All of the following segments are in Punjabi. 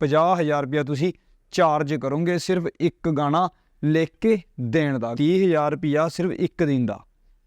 50000 ਰੁਪਇਆ ਤੁਸੀਂ ਚਾਰਜ ਕਰੋਗੇ ਸਿਰਫ ਇੱਕ ਗਾਣਾ ਲਿਖ ਕੇ ਦੇਣ ਦਾ। 30000 ਰੁਪਇਆ ਸਿਰਫ ਇੱਕ ਦਿਨ ਦਾ।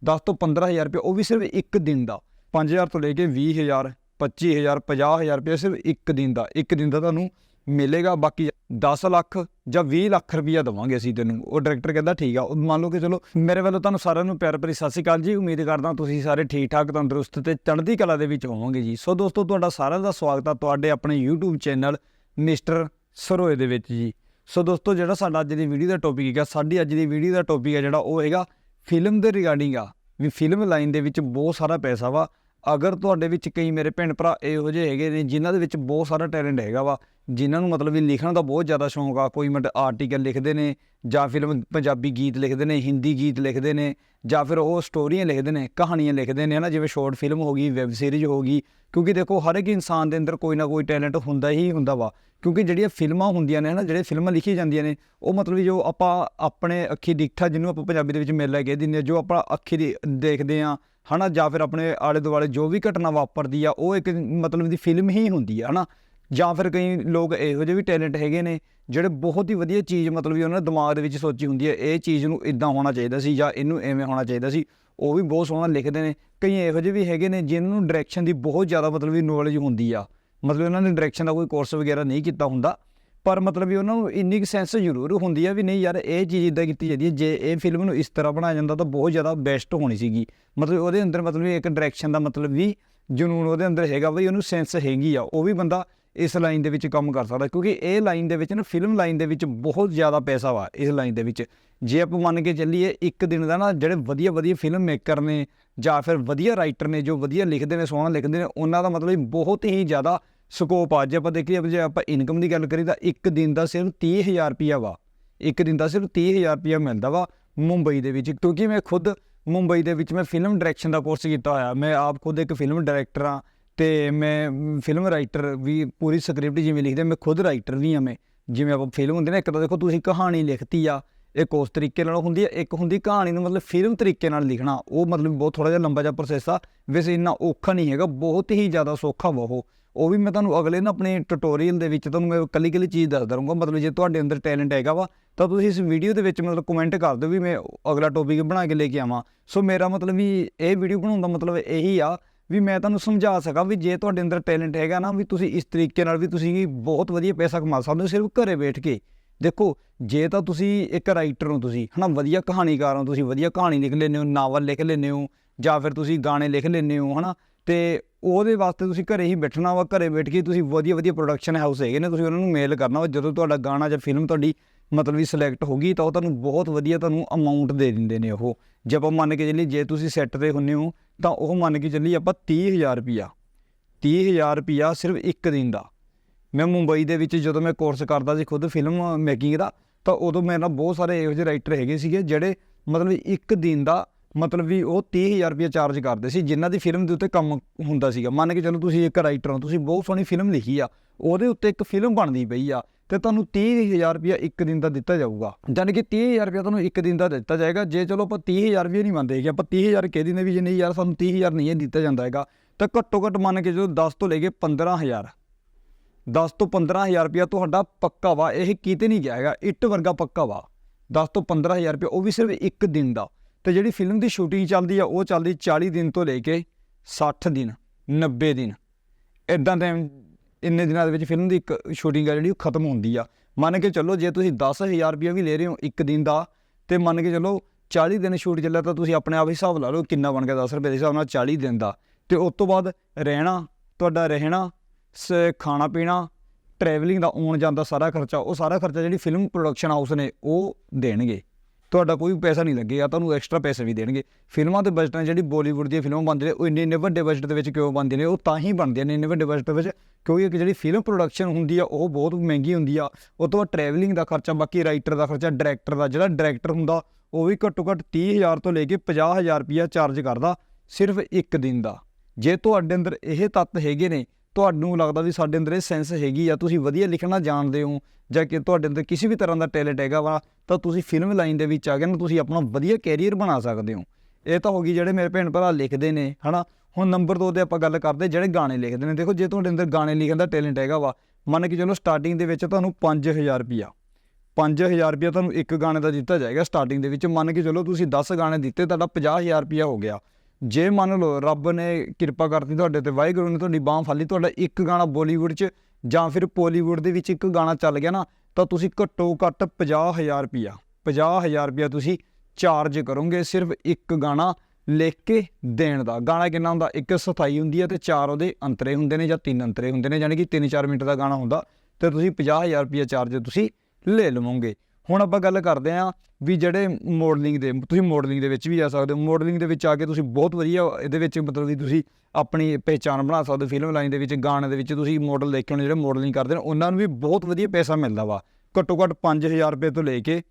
10 ਤੋਂ 15000 ਰੁਪਇਆ ਉਹ ਵੀ ਸਿਰਫ ਇੱਕ ਦਿਨ ਦਾ। 5000 ਤੋਂ ਲੈ ਕੇ 20000 25000 50000 ਰੁਪਇਆ ਸਿਰਫ ਇੱਕ ਦਿਨ ਦਾ। ਇੱਕ ਦਿਨ ਦਾ ਤੁਹਾਨੂੰ ਮਿਲੇਗਾ, ਬਾਕੀ 10 ਲੱਖ ਜਾਂ 20 ਲੱਖ ਰੁਪਇਆ ਦਵਾਂਗੇ ਅਸੀਂ ਤੈਨੂੰ। ਉਹ ਡਾਇਰੈਕਟਰ ਕਹਿੰਦਾ ਠੀਕ ਆ। ਉਹ ਮੰਨ ਲਓ ਕਿ ਚਲੋ ਮੇਰੇ ਵੱਲੋਂ ਤੁਹਾਨੂੰ ਸਾਰਿਆਂ ਨੂੰ ਪਿਆਰ ਭਰੀ ਸਤਿ ਸ਼੍ਰੀ ਅਕਾਲ ਜੀ। ਉਮੀਦ ਕਰਦਾ ਤੁਸੀਂ ਸਾਰੇ ਠੀਕ ਠਾਕ ਤੰਦਰੁਸਤ ਤੇ ਚੜ੍ਹਦੀ ਕਲਾ ਦੇ ਵਿੱਚ ਹੋਵੋਗੇ ਜੀ। ਸੋ ਦੋਸਤੋ, ਤੁਹਾਡਾ ਸਾਰਿਆਂ ਦਾ ਸਵਾਗਤ ਆ ਤੁਹਾਡੇ ਆਪਣੇ YouTube ਚੈਨਲ ਮਿਸਟਰ ਸਰੋਏ ਦੇ ਵਿੱਚ ਜੀ। ਸੋ ਦੋਸਤੋ, ਜਿਹੜਾ ਸਾਡਾ ਅੱਜ ਦੀ ਵੀਡੀਓ ਦਾ ਟੌਪਿਕ ਹੈਗਾ, ਸਾਡੀ ਅੱਜ ਦੀ ਵੀਡੀਓ ਦਾ ਟੌਪਿਕ ਹੈ ਜਿਹੜਾ ਉਹ ਹੈਗਾ ਫਿਲਮ ਦੇ ਰਿਗਾਰਡਿੰਗ ਆ। ਵੀ ਫਿਲਮ ਲਾਈਨ ਦੇ ਵਿੱਚ ਬਹੁਤ ਸਾਰਾ ਪੈਸਾ ਵਾ। ਅਗਰ ਤੁਹਾਡੇ ਵਿੱਚ ਕਈ ਮੇਰੇ ਭੈਣ ਭਰਾ ਇਹੋ ਜਿਹੇ ਹੈਗੇ ਨੇ, ਜਿਨ੍ਹਾਂ ਦੇ ਵਿੱਚ ਬਹੁਤ ਸਾਰਾ ਟੈਲੈਂਟ ਹੈਗਾ ਵਾ, ਜਿਨ੍ਹਾਂ ਨੂੰ ਮਤਲਬ ਵੀ ਲਿਖਣ ਦਾ ਬਹੁਤ ਜ਼ਿਆਦਾ ਸ਼ੌਂਕ ਆ, ਕੋਈ ਮਤ ਆਰਟੀਕਲ ਲਿਖਦੇ ਨੇ, ਜਾਂ ਫਿਲਮ ਪੰਜਾਬੀ ਗੀਤ ਲਿਖਦੇ ਨੇ, ਹਿੰਦੀ ਗੀਤ ਲਿਖਦੇ ਨੇ, ਜਾਂ ਫਿਰ ਉਹ ਸਟੋਰੀਆਂ ਲਿਖਦੇ ਨੇ, ਕਹਾਣੀਆਂ ਲਿਖਦੇ ਨੇ, ਹਨਾ, ਜਿਵੇਂ ਸ਼ਾਰਟ ਫਿਲਮ ਹੋ ਗਈ, ਵੈਬ ਸੀਰੀਜ਼ ਹੋ ਗਈ, ਕਿਉਂਕਿ ਦੇਖੋ ਹਰ ਇੱਕ ਇਨਸਾਨ ਦੇ ਅੰਦਰ ਕੋਈ ਨਾ ਕੋਈ ਟੈਲੈਂਟ ਹੁੰਦਾ ਹੀ ਹੁੰਦਾ ਵਾ, ਕਿਉਂਕਿ ਜਿਹੜੀਆਂ ਫਿਲਮਾਂ ਹੁੰਦੀਆਂ ਨੇ, ਹਨਾ, ਜਿਹੜੇ ਫਿਲਮਾਂ ਲਿਖੀ ਜਾਂਦੀਆਂ ਨੇ, ਉਹ ਮਤਲਬ ਵੀ ਜੋ ਆਪਾਂ ਆਪਣੇ ਅੱਖੀ ਦਿਖਤਾ ਜਿਹਨੂੰ ਆਪਾਂ ਪੰਜਾਬੀ ਦੇ ਵਿੱਚ ਮੇਲਾ ਕਹਿ ਦਿੰਦੇ ਹਾਂ, ਜੋ ਆਪਾਂ ਅੱਖੀ ਦੇ- ਦੇਖਦੇ ਆ ਹਨਾ, ਜਾਂ ਫਿਰ ਆਪਣੇ ਆਲੇ ਦੁਆਲੇ ਜੋ ਵੀ ਘਟਨਾ ਵਾਪਰਦੀ ਆ, ਉਹ ਇੱਕ ਮਤਲਬ ਦੀ ਫਿਲਮ ਹੀ ਹੁੰਦੀ ਆ, ਹਨਾ। ਜਾਂ ਫਿਰ ਕਈ ਲੋਕ ਇਹੋ ਜਿਹੇ ਵੀ ਟੈਲੈਂਟ ਹੈਗੇ ਨੇ, ਜਿਹੜੇ ਬਹੁਤ ਹੀ ਵਧੀਆ ਚੀਜ਼ ਮਤਲਬ ਵੀ ਉਹਨਾਂ ਨੇ ਦਿਮਾਗ ਦੇ ਵਿੱਚ ਸੋਚੀ ਹੁੰਦੀ ਹੈ ਇਹ ਚੀਜ਼ ਨੂੰ ਇਦਾਂ ਹੋਣਾ ਚਾਹੀਦਾ ਸੀ ਜਾਂ ਇਹਨੂੰ ਐਵੇਂ ਹੋਣਾ ਚਾਹੀਦਾ ਸੀ। ਉਹ ਵੀ ਬਹੁਤ ਸੋਹਣਾ ਲਿਖਦੇ ਨੇ। ਕਈ ਇਹੋ ਜਿਹੇ ਵੀ ਹੈਗੇ ਨੇ ਜਿਨ੍ਹਾਂ ਨੂੰ ਡਾਇਰੈਕਸ਼ਨ ਦੀ ਬਹੁਤ ਜ਼ਿਆਦਾ ਮਤਲਬ ਵੀ ਨੌਲੇਜ ਹੁੰਦੀ ਆ। ਮਤਲਬ ਉਹਨਾਂ ਨੇ ਡਾਇਰੈਕਸ਼ਨ ਦਾ ਕੋਈ ਕੋਰਸ ਵਗੈਰਾ ਨਹੀਂ ਕੀਤਾ ਹੁੰਦਾ। ਪਰ ਮਤਲਬ ਵੀ ਉਹਨਾਂ ਨੂੰ ਇੰਨੀ ਕੁ ਸੈਂਸ ਜ਼ਰੂਰ ਹੁੰਦੀ ਆ ਵੀ ਨਹੀਂ ਯਾਰ ਇਹ ਚੀਜ਼ ਇਦਾਂ ਕੀਤੀ ਜਾਂਦੀ ਹੈ, ਜੇ ਇਹ ਫਿਲਮ ਨੂੰ ਇਸ ਤਰ੍ਹਾਂ ਬਣਾਇਆ ਜਾਂਦਾ ਤਾਂ ਬਹੁਤ ਜ਼ਿਆਦਾ ਬੈਸਟ ਹੋਣੀ ਸੀਗੀ। ਮਤਲਬ ਉਹਦੇ ਅੰਦਰ ਮਤਲਬ ਵੀ ਇੱਕ ਡਾਇਰੈਕਸ਼ਨ ਦਾ ਮਤਲਬ ਵੀ ਜਨੂਨ ਉਹਦੇ ਅੰਦਰ ਹੈਗਾ ਬਈ ਉਹਨੂੰ ਸੈਂਸ ਹੈਗੀ ਆ, ਉਹ ਵੀ ਬੰਦਾ ਇਸ ਲਾਈਨ ਦੇ ਵਿੱਚ ਕੰਮ ਕਰ ਸਕਦਾ, ਕਿਉਂਕਿ ਇਹ ਲਾਈਨ ਦੇ ਵਿੱਚ ਨਾ ਫਿਲਮ ਲਾਈਨ ਦੇ ਵਿੱਚ ਬਹੁਤ ਜ਼ਿਆਦਾ ਪੈਸਾ ਵਾ ਇਸ ਲਾਈਨ ਦੇ ਵਿੱਚ। ਜੇ ਆਪਾਂ ਮੰਨ ਕੇ ਚੱਲੀਏ ਇੱਕ ਦਿਨ ਦਾ ਨਾ ਜਿਹੜੇ ਵਧੀਆ ਵਧੀਆ ਫਿਲਮ ਮੇਕਰ ਨੇ ਜਾਂ ਫਿਰ ਵਧੀਆ ਰਾਈਟਰ ਨੇ ਜੋ ਵਧੀਆ ਲਿਖਦੇ ਨੇ, ਸੋਹਣਾ ਲਿਖਦੇ ਨੇ, ਉਹਨਾਂ ਦਾ ਮਤਲਬ ਬਹੁਤ ਹੀ ਜ਼ਿਆਦਾ ਸਕੋਪ ਆ। ਜੇ ਆਪਾਂ ਦੇਖੀਏ, ਜੇ ਆਪਾਂ ਇਨਕਮ ਦੀ ਗੱਲ ਕਰੀ ਤਾਂ ਇੱਕ ਦਿਨ ਦਾ ਸਿਰਫ 30000 ਰੁਪਿਆ ਵਾ। ਇੱਕ ਦਿਨ ਦਾ ਸਿਰਫ 30000 ਰੁਪਿਆ ਮਿਲਦਾ ਵਾ ਮੁੰਬਈ ਦੇ ਵਿੱਚ। ਕਿਉਂਕਿ ਮੈਂ ਖੁਦ ਮੁੰਬਈ ਦੇ ਵਿੱਚ ਮੈਂ ਫਿਲਮ ਡਾਇਰੈਕਸ਼ਨ ਦਾ ਕੋਰਸ ਕੀਤਾ ਹੋਇਆ। ਮੈਂ ਆਪ ਖੁਦ ਇੱਕ ਫਿਲਮ ਡਾਇਰੈਕਟਰ ਆ ਤੇ ਮੈਂ ਫਿਲਮ ਰਾਈਟਰ ਵੀ ਪੂਰੀ ਸਕ੍ਰਿਪਟ ਜਿਵੇਂ ਲਿਖਦੇ, ਮੈਂ ਖੁਦ ਰਾਈਟਰ ਵੀ ਆ ਮੈਂ। ਜਿਵੇਂ ਆਪਾਂ ਫਿਲਮ ਹੁੰਦੀ ਨਾ, ਇੱਕ ਤਾਂ ਦੇਖੋ ਤੁਸੀਂ ਕਹਾਣੀ ਲਿਖਤੀ ਆ, ਇੱਕ ਉਸ ਤਰੀਕੇ ਨਾਲ ਹੁੰਦੀ ਹੈ ਇੱਕ ਹੁੰਦੀ ਕਹਾਣੀ ਨੂੰ ਮਤਲਬ ਫਿਲਮ ਤਰੀਕੇ ਨਾਲ ਲਿਖਣਾ। ਉਹ ਮਤਲਬ ਬਹੁਤ ਥੋੜਾ ਜਿਹਾ ਲੰਬਾ ਜਿਹਾ ਪ੍ਰੋਸੈਸ ਆ। ਵੈਸੇ ਇੰਨਾ ਔਖਾ ਨਹੀਂ ਹੈਗਾ, ਬਹੁਤ ਹੀ ਜ਼ਿਆਦਾ ਸੌਖਾ ਵਾ ਉਹ। ਉਹ ਵੀ ਮੈਂ ਤੁਹਾਨੂੰ ਅਗਲੇ ਨਾ ਆਪਣੇ ਟਿਊਟੋਰੀਅਲ ਦੇ ਵਿੱਚ ਤੁਹਾਨੂੰ ਮੈਂ ਕੱਲੀ ਕੱਲੀ ਚੀਜ਼ ਦੱਸ ਦਊਂਗਾ। ਮਤਲਬ ਜੇ ਤੁਹਾਡੇ ਅੰਦਰ ਟੈਲੈਂਟ ਹੈਗਾ ਵਾ, ਤਾਂ ਤੁਸੀਂ ਇਸ ਵੀਡੀਓ ਦੇ ਵਿੱਚ ਮਤਲਬ ਕਮੈਂਟ ਕਰ ਦਿਓ ਵੀ ਮੈਂ ਅਗਲਾ ਟੌਪਿਕ ਬਣਾ ਕੇ ਲੈ ਕੇ ਆਵਾਂ। ਸੋ ਮੇਰਾ ਮਤਲਬ ਵੀ ਇਹ ਵੀਡੀਓ ਬਣਾਉਣ ਦਾ ਮਤਲਬ ਇਹੀ ਆ ਵੀ ਮੈਂ ਤੁਹਾਨੂੰ ਸਮਝਾ ਸਕਾਂ ਵੀ ਜੇ ਤੁਹਾਡੇ ਅੰਦਰ ਟੈਲੈਂਟ ਹੈਗਾ ਨਾ, ਵੀ ਤੁਸੀਂ ਇਸ ਤਰੀਕੇ ਨਾਲ ਵੀ ਤੁਸੀਂ ਬਹੁਤ ਵਧੀਆ ਪੈਸਾ ਕਮਾ ਸਕਦੇ ਹੋ ਸਿਰਫ ਘਰੇ ਬੈਠ ਕੇ। ਦੇਖੋ, ਜੇ ਤਾਂ ਤੁਸੀਂ ਇੱਕ ਰਾਈਟਰ ਹੋ ਤੁਸੀਂ, ਹਨਾ, ਵਧੀਆ ਕਹਾਣੀਕਾਰ ਹੋ ਤੁਸੀਂ, ਵਧੀਆ ਕਹਾਣੀ ਲਿਖ ਲੈਂਦੇ ਹੋ, ਨਾਵਲ ਲਿਖ ਲੈਂਦੇ ਹੋ ਜਾਂ ਫਿਰ ਤੁਸੀਂ ਗਾਣੇ ਲਿਖ ਲੈਂਦੇ ਹੋ, ਹਨਾ, ਤੇ ਉਹਦੇ ਵਾਸਤੇ ਤੁਸੀਂ ਘਰੇ ਹੀ ਬੈਠਣਾ ਵਾ, ਘਰੇ ਬੈਠ ਕੇ ਤੁਸੀਂ ਵਧੀਆ ਵਧੀਆ ਪ੍ਰੋਡਕਸ਼ਨ ਹਾਊਸ ਹੈਗੇ ਨੇ, ਤੁਸੀਂ ਉਹਨਾਂ ਨੂੰ ਮੇਲ ਕਰਨਾ ਵਾ, ਜਦੋਂ ਤੁਹਾਡਾ ਗਾਣਾ ਜਾਂ ਫਿਲਮ ਤੁਹਾਡੀ ਮਤਲਬ ਵੀ ਸਿਲੈਕਟ ਹੋ ਗਈ ਤਾਂ ਉਹ ਤੁਹਾਨੂੰ ਬਹੁਤ ਵਧੀਆ ਤੁਹਾਨੂੰ ਅਮਾਉਂਟ ਦੇ ਦਿੰਦੇ ਨੇ ਉਹ। ਜੇ ਆਪਾਂ ਮੰਨ ਕੇ ਚੱਲੀਏ, ਜੇ ਤੁਸੀਂ ਸੈੱਟ ਤੇ ਹੁੰਨੇ ਹੋ, ਤਾਂ ਉਹ ਮੰਨ ਕੇ ਚੱਲੀਏ ਆਪਾਂ 30000 ਰੁਪਿਆ 30000 ਰੁਪਿਆ ਸਿਰਫ ਇੱਕ ਦਿਨ ਦਾ। ਮੈਂ ਮੁੰਬਈ ਦੇ ਵਿੱਚ ਜਦੋਂ ਮੈਂ ਕੋਰਸ ਕਰਦਾ ਸੀ ਖੁਦ ਫਿਲਮ ਮੇਕਿੰਗ ਦਾ, ਤਾਂ ਉਦੋਂ ਮੇਰੇ ਨਾਲ ਬਹੁਤ ਸਾਰੇ ਇਹੋ ਜਿਹੇ ਰਾਈਟਰ ਹੈਗੇ ਸੀਗੇ ਜਿਹੜੇ ਮਤਲਬ ਇੱਕ ਦਿਨ ਦਾ ਮਤਲਬ ਵੀ ਉਹ 30000 ਰੁਪਏ ਚਾਰਜ ਕਰਦੇ ਸੀ, ਜਿਨ੍ਹਾਂ ਦੀ ਫਿਲਮ ਦੇ ਉੱਤੇ ਕੰਮ ਹੁੰਦਾ ਸੀਗਾ। ਮੰਨ ਕੇ ਚਲੋ ਤੁਸੀਂ ਇੱਕ ਰਾਈਟਰ ਹੋ, ਤੁਸੀਂ ਬਹੁਤ ਸੋਹਣੀ ਫਿਲਮ ਲਿਖੀ ਆ, ਉਹਦੇ ਉੱਤੇ ਇੱਕ ਫਿਲਮ ਬਣਦੀ ਪਈ ਆ, ਤੇ ਤੁਹਾਨੂੰ 30000 ਰੁਪਏ ਇੱਕ ਦਿਨ ਦਾ ਦਿੱਤਾ ਜਾਊਗਾ। ਯਾਨੀ ਕਿ 30000 ਰੁਪਏ ਤੁਹਾਨੂੰ ਇੱਕ ਦਿਨ ਦਾ ਦਿੱਤਾ ਜਾਏਗਾ, ਜੇ ਚਲੋ ਆਪਾਂ 30000 ਰੁਪਏ ਨਹੀਂ ਮੰਨਦੇ ਹੈਗੇ, ਆਪਾਂ 30000 ਕਹਿ ਦਿੰਦੇ ਵੀ ਜੇ ਨਹੀਂ ਯਾਰ ਸਾਨੂੰ 30000 ਨਹੀਂ ਇਹ ਦਿੱਤਾ ਜਾਂਦਾ ਹੈਗਾ, ਤਾਂ ਘੱਟੋ ਘੱਟ ਮੰਨ ਕੇ ਚਲੋ 10 ਤੋਂ ਲੈ ਕੇ 15000 10 ਤੋਂ 15000 ਰੁਪਇਆ ਤੁਹਾਡਾ ਪੱਕਾ ਵਾ, ਇਹ ਕਿਤੇ ਨਹੀਂ ਗਿਆ ਹੈਗਾ, ਇੱਟ ਵਰਗਾ ਪੱਕਾ ਵਾ। 10 ਤੋਂ 15000 ਰੁਪਇਆ ਉਹ ਵੀ ਸਿਰਫ ਇੱਕ ਦਿਨ ਦਾ। ਤੇ ਜਿਹੜੀ ਫਿਲਮ ਦੀ ਸ਼ੂਟਿੰਗ ਚੱਲਦੀ ਆ, ਉਹ ਚੱਲਦੀ 40 ਦਿਨ ਤੋਂ ਲੈ ਕੇ 60 ਦਿਨ 90 ਦਿਨ। ਇਦਾਂ ਟਾਈਮ ਇੰਨੇ ਦਿਨਾਂ ਦੇ ਵਿੱਚ ਫਿਲਮ ਦੀ ਇੱਕ ਸ਼ੂਟਿੰਗ ਆ ਜਿਹੜੀ, ਉਹ ਖਤਮ ਹੁੰਦੀ ਆ। ਮੰਨ ਕੇ ਚੱਲੋ, ਜੇ ਤੁਸੀਂ 10000 ਰੁਪਇਆ ਵੀ ਲੈ ਰਹੇ ਹੋ ਇੱਕ ਦਿਨ ਦਾ, ਤੇ ਮੰਨ ਕੇ ਚੱਲੋ 40 ਦਿਨ ਸ਼ੂਟ ਚੱਲਿਆ, ਤਾਂ ਤੁਸੀਂ ਆਪਣੇ ਆਪ ਹੀ ਹਿਸਾਬ ਲਾ ਲਓ ਕਿੰਨਾ ਬਣ ਗਿਆ 10 ਰੁਪਏ ਦੇ ਹਿਸਾਬ ਨਾਲ 40 ਦਿਨ ਦਾ। ਤੇ ਉਸ ਤੋਂ ਬਾਅਦ ਰਹਿਣਾ, ਤੁਹਾਡਾ ਰਹਿਣਾ, ਸ- ਖਾਣਾ ਪੀਣਾ ਟਰੈਵਲਿੰਗ ਦਾ ਆਉਣ ਜਾਂਦਾ ਸਾਰਾ ਖਰਚਾ, ਉਹ ਸਾਰਾ ਖਰਚਾ ਜਿਹੜੀ ਫਿਲਮ ਪ੍ਰੋਡਕਸ਼ਨ ਹਾਊਸ ਨੇ, ਉਹ ਦੇਣਗੇ। ਤੁਹਾਡਾ ਕੋਈ ਪੈਸਾ ਨਹੀਂ ਲੱਗੇਗਾ ਤੁਹਾਨੂੰ ਐਕਸਟਰਾ ਪੈਸੇ ਵੀ ਦੇਣਗੇ। ਫਿਲਮਾਂ ਦੇ ਬਜਟਾਂ ਜਿਹੜੀ ਬਾਲੀਵੁੱਡ ਦੀਆਂ ਫਿਲਮਾਂ ਬਣਦੀਆਂ ਨੇ, ਉਹ ਇੰਨੇ ਇੰਨੇ ਵੱਡੇ ਬਜਟ ਦੇ ਵਿੱਚ ਕਿਉਂ ਬਣਦੀਆਂ ਨੇ, ਉਹ ਤਾਂ ਹੀ ਬਣਦੀਆਂ ਨੇ ਇੰਨੇ ਵੱਡੇ ਬਜਟ ਦੇ ਵਿੱਚ, ਕਿਉਂਕਿ ਇੱਕ ਜਿਹੜੀ ਫਿਲਮ ਪ੍ਰੋਡਕਸ਼ਨ ਹੁੰਦੀ ਆ, ਉਹ ਬਹੁਤ ਮਹਿੰਗੀ ਹੁੰਦੀ ਆ। ਉਹ ਤੋਂ ਬਾਅਦ ਟਰੈਵਲਿੰਗ ਦਾ ਖਰਚਾ, ਬਾਕੀ ਰਾਈਟਰ ਦਾ ਖਰਚਾ ਡਾਇਰੈਕਟਰ ਦਾ, ਜਿਹੜਾ ਡਾਇਰੈਕਟਰ ਹੁੰਦਾ, ਉਹ ਵੀ ਘੱਟੋ ਘੱਟ 30000 ਤੋਂ ਲੈ ਕੇ 50000 ਰੁਪਇਆ ਚਾਰਜ ਕਰਦਾ, ਸਿਰਫ ਇੱਕ ਦਿਨ ਦਾ। ਜੇ ਤੁਹਾਡੇ ਅੰਦਰ ਇਹ ਤੱਤ ਹੈਗੇ ਨੇ ਤੁਹਾਨੂੰ ਲੱਗਦਾ ਵੀ ਸਾਡੇ ਅੰਦਰ ਇਹ ਸੈਂਸ ਹੈਗੀ ਆ? ਤੁਸੀਂ ਵਧੀਆ ਲਿਖਣਾ ਜਾਣਦੇ ਹੋ ਜਾਂ ਕਿ ਤੁਹਾਡੇ ਅੰਦਰ ਕਿਸੇ ਵੀ ਤਰ੍ਹਾਂ ਦਾ ਟੈਲੈਂਟ ਹੈਗਾ ਵਾ, ਤਾਂ ਤੁਸੀਂ ਫਿਲਮ ਲਾਈਨ ਦੇ ਵਿੱਚ ਆ ਕੇ ਨਾ ਤੁਸੀਂ ਆਪਣਾ ਵਧੀਆ ਕੈਰੀਅਰ ਬਣਾ ਸਕਦੇ ਹੋ। ਇਹ ਤਾਂ ਹੋ ਗਈ ਜਿਹੜੇ ਮੇਰੇ ਭੈਣ ਭਰਾ ਲਿਖਦੇ ਨੇ, ਹਨਾ? ਹੁਣ ਨੰਬਰ 2 ਤੇ ਆਪਾਂ ਗੱਲ ਕਰਦੇ ਜਿਹੜੇ ਗਾਣੇ ਲਿਖਦੇ ਨੇ। ਦੇਖੋ, ਜੇ ਤੁਹਾਡੇ ਅੰਦਰ ਗਾਣੇ ਲਿਖਣ ਦਾ ਟੈਲੈਂਟ ਹੈਗਾ ਵਾ, ਮੰਨ ਕੇ ਚਲੋ ਸਟਾਰਟਿੰਗ ਦੇ ਵਿੱਚ ਤੁਹਾਨੂੰ 5000 ਰੁਪਿਆ 5000 ਰੁਪਿਆ ਤੁਹਾਨੂੰ ਇੱਕ ਗਾਣੇ ਦਾ ਦਿੱਤਾ ਜਾਏਗਾ ਸਟਾਰਟਿੰਗ ਦੇ ਵਿੱਚ। ਮੰਨ ਕੇ ਚਲੋ ਤੁਸੀਂ 10 ਗਾਣੇ ਦਿੱਤੇ, ਤੁਹਾਡਾ 50000 ਰੁਪਿਆ ਹੋ ਗਿਆ। ਜੇ ਮੰਨ ਲਓ ਰੱਬ ਨੇ ਕਿਰਪਾ ਕਰਤੀ ਤੁਹਾਡੇ ਤੇ, ਵਾਹਿਗੁਰੂ ਨੇ ਤੁਹਾਡੀ ਬਾਹ ਫਾਲੀ, ਤੁਹਾਡਾ ਇੱਕ ਗਾਣਾ ਬਾਲੀਵੁੱਡ 'ਚ ਜਾਂ ਫਿਰ ਪੋਲੀਵੁੱਡ ਦੇ ਵਿੱਚ ਇੱਕ ਗਾਣਾ ਚੱਲ ਗਿਆ ਨਾ, ਤਾਂ ਤੁਸੀਂ ਘੱਟੋ ਘੱਟ 50000 ਰੁਪਿਆ 50000 ਰੁਪਿਆ ਤੁਸੀਂ ਚਾਰਜ ਕਰੋਗੇ ਸਿਰਫ ਇੱਕ ਗਾਣਾ ਲਿਖ ਕੇ ਦੇਣ ਦਾ। ਗਾਣਾ ਕਿੰਨਾ ਹੁੰਦਾ? ਇੱਕ ਸਥਾਈ ਹੁੰਦੀ ਹੈ ਤੇ ਚਾਰ ਉਹਦੇ ਅੰਤਰੇ ਹੁੰਦੇ ਨੇ ਜਾਂ ਤਿੰਨ ਅੰਤਰੇ ਹੁੰਦੇ ਨੇ ਯਾਨੀ ਕਿ 3-4 ਮਿੰਟ ਦਾ ਗਾਣਾ ਹੁੰਦਾ, ਤੇ ਤੁਸੀਂ 50000 ਰੁਪਿਆ ਚਾਰਜ ਤੁਸੀਂ ਲੈ ਲਵੋਗੇ। ਹੁਣ ਆਪਾਂ ਗੱਲ ਕਰਦੇ ਆਂ ਵੀ ਜਿਹੜੇ ਮਾਡਲਿੰਗ ਦੇ, ਤੁਸੀਂ ਮਾਡਲਿੰਗ ਦੇ ਵਿੱਚ ਵੀ ਜਾ ਸਕਦੇ ਹੋ। ਮਾਡਲਿੰਗ ਦੇ ਵਿੱਚ ਆ ਕੇ ਤੁਸੀਂ ਬਹੁਤ ਵਧੀਆ ਇਹਦੇ ਵਿੱਚ ਮਤਲਬ ਵੀ ਤੁਸੀਂ ਆਪਣੀ ਪਹਿਚਾਣ ਬਣਾ ਸਕਦੇ ਹੋ ਫਿਲਮ ਲਾਈਨ ਦੇ ਵਿੱਚ, ਗਾਣੇ ਦੇ ਵਿੱਚ ਤੁਸੀਂ ਮਾਡਲ ਦੇਖੇ ਹੋਣੇ ਜਿਹੜੇ ਮਾਡਲਿੰਗ ਕਰਦੇ ਨੇ, ਉਹਨਾਂ ਨੂੰ ਵੀ ਬਹੁਤ ਵਧੀਆ ਪੈਸਾ ਮਿਲਦਾ ਵਾ। ਘੱਟੋ ਘੱਟ 5000 ਰੁਪਏ ਤੋਂ ਲੈ ਕੇ